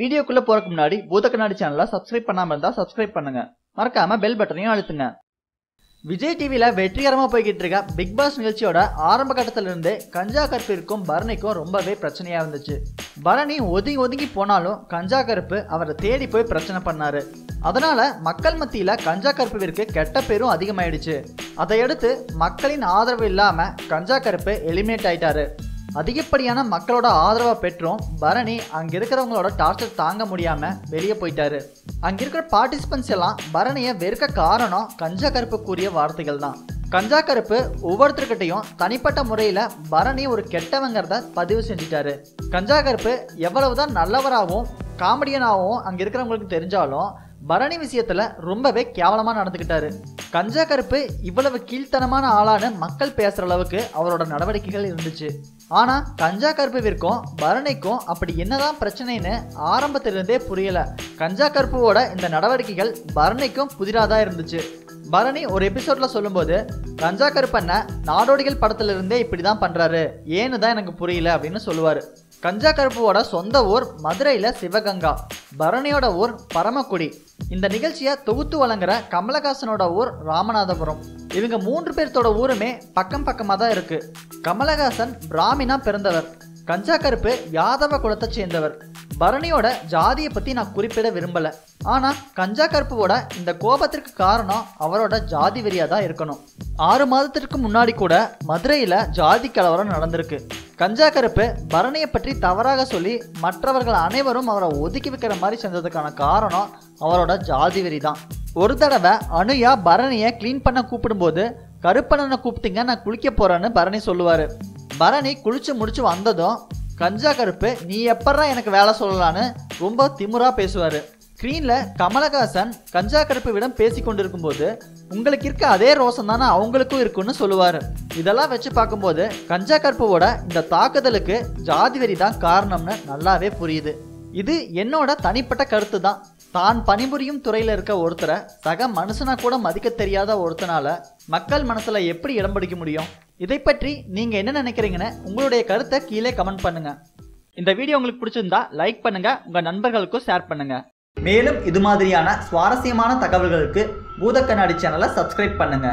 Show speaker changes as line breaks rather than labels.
வீடியோக்குள்ள போறதுக்கு முன்னாடி பூத கண்ணாடி சேனலை சப்ஸ்கிரைப் பண்ணாம இருந்தா சப்ஸ்கிரைப் பண்ணுங்க. மறக்காம பெல் பட்டனையும் அழுத்துங்க. விஜய் டிவியில வெற்றிகரமா போய்கிட்டு இருக்க பிக் பாஸ் நிகழ்ச்சியோட ஆரம்ப கட்டத்துல இருந்தே கஞ்சா கருப்பிற்கும் பரணிக்கும் ரொம்பவே பிரச்சனையா இருந்துச்சு. பரணி ஒதுங்கி ஒதுங்கி போனாலும் கஞ்சா கருப்பு அவரை தேடி போய் பிரச்சனை பண்ணாரு. அதனால மக்கள் மத்தியில கஞ்சா கருப்புவிற்கு கெட்ட பேரும் அதிகமாயிடுச்சு. அதையடுத்து மக்களின் ஆதரவு இல்லாம கஞ்சா கருப்பு எலிமினேட் ஆயிட்டாரு. அதிகப்படியான மக்களோட ஆதரவை பெற்றும். பரணி அங்க இருக்கிறவங்களோட டார்ச்சர் தாங்க முடியாம வெளியே போயிட்டாரு. அங்க இருக்கிற பார்ட்டிசிபென்ட்ஸ் எல்லாம் பரணியை வெறுக்க காரணம் கஞ்சா கருப்பு கூறிய வார்த்தைகள் தான். கஞ்சா கருப்பு ஒவ்வொருத்தர்கிட்டையும் தனிப்பட்ட முறையில் பரணி ஒரு கெட்டவங்கிறத பதிவு செஞ்சிட்டாரு. கஞ்சா கருப்பு எவ்வளவுதான் நல்லவராகவும் காமெடியனாகவும் அங்கே இருக்கிறவங்களுக்கு தெரிஞ்சாலும் பரணி விஷயத்துல ரொம்பவே கேவலமா நடந்துக்கிட்டாரு கஞ்சா கருப்பு இவ்வளவு கீழ்த்தனமான ஆளான்னு மக்கள் பேசுற அளவுக்கு அவரோட நடவடிக்கைகள் இருந்துச்சு. ஆனா கஞ்சா கருப்புவிற்கும் பரணிக்கும் அப்படி என்னதான் பிரச்சனைன்னு ஆரம்பத்திலிருந்தே புரியல. கஞ்சா கருப்புவோட இந்த நடவடிக்கைகள் பரணிக்கும் புதிராதான் இருந்துச்சு. பரணி ஒரு எபிசோட்ல சொல்லும்போது கஞ்சா கருப்பண்ண நாடோடிகள் படத்துல இருந்தே இப்படிதான் பண்றாரு. ஏன்னு தான் எனக்கு புரியல அப்படின்னு சொல்லுவாரு. கஞ்சா கருப்புவோட சொந்த ஊர் மதுரையில சிவகங்கா. பரணியோட ஊர் பரமக்குடி. இந்த நிகழ்ச்சியை தொகுத்து வழங்குற கமலஹாசனோட ஊர் ராமநாதபுரம். இவங்க மூன்று பேர்த்தோட ஊருமே பக்கம் பக்கமாக தான் இருக்கு. கமலஹாசன் பிராமினா பிறந்தவர். கஞ்சா கருப்பு யாதவ குலத்தை சேர்ந்தவர். பரணியோட ஜாதியை பற்றி நான் குறிப்பிட விரும்பல. ஆனால் கஞ்சா கருப்புவோட இந்த கோபத்திற்கு காரணம் அவரோட ஜாதி வெறியாக தான் இருக்கணும். ஆறு மாதத்திற்கு முன்னாடி கூட மதுரையில் ஜாதி கலவரம் நடந்திருக்கு. கஞ்சா கருப்பு பரணியை பற்றி தவறாக சொல்லி மற்றவர்கள் அனைவரும் அவரை ஒதுக்கி வைக்கிற மாதிரி செஞ்சதுக்கான காரணம் அவரோட ஜாதி வெறி தான் ஒரு தடவை அனுயா பரணியை க்ளீன் பண்ண கூப்பிடும்போது கருப்பண்ணனை கூப்பிட்டீங்க நான் குளிக்க போறேன்னு பரணி சொல்லுவார். பரணி குளிச்சு முடிச்சு வந்ததும் கஞ்சா கருப்பு நீ எப்பட்றா எனக்கு வேலை சொல்லலான்னு ரொம்ப திமுறா பேசுவார். ஸ்க்ரீனில் கமலஹாசன் கஞ்சா கருப்புவிடம் பேசி கொண்டிருக்கும்போது உங்களுக்கு இருக்க அதே ரோசம் தானே அவங்களுக்கும் இருக்குன்னு சொல்லுவார். இதெல்லாம் வச்சு பார்க்கும்போது கஞ்சா கருப்புவோட இந்த தாக்குதலுக்கு ஜாதி வெறி தான் காரணம்னு நல்லாவே புரியுது. இது என்னோட தனிப்பட்ட கருத்து தான். தான் பணிபுரியும் துறையில் இருக்க ஒருத்தரை சக மனுஷனா கூட மதிக்க தெரியாத ஒருத்தனால மக்கள் மனசுல எப்படி இடம் பிடிக்க முடியும்? இதை பற்றி நீங்க என்ன நினைக்கிறீங்கன்னு உங்களுடைய கருத்தை கீழே கமெண்ட் பண்ணுங்க. இந்த வீடியோ உங்களுக்கு பிடிச்சிருந்தா லைக் பண்ணுங்க உங்க நண்பர்களுக்கும் ஷேர் பண்ணுங்க. மேலும் இது மாதிரியான சுவாரஸ்யமான தகவல்களுக்கு பூத கண்ணாடி சேனலை சப்ஸ்கிரைப் பண்ணுங்க.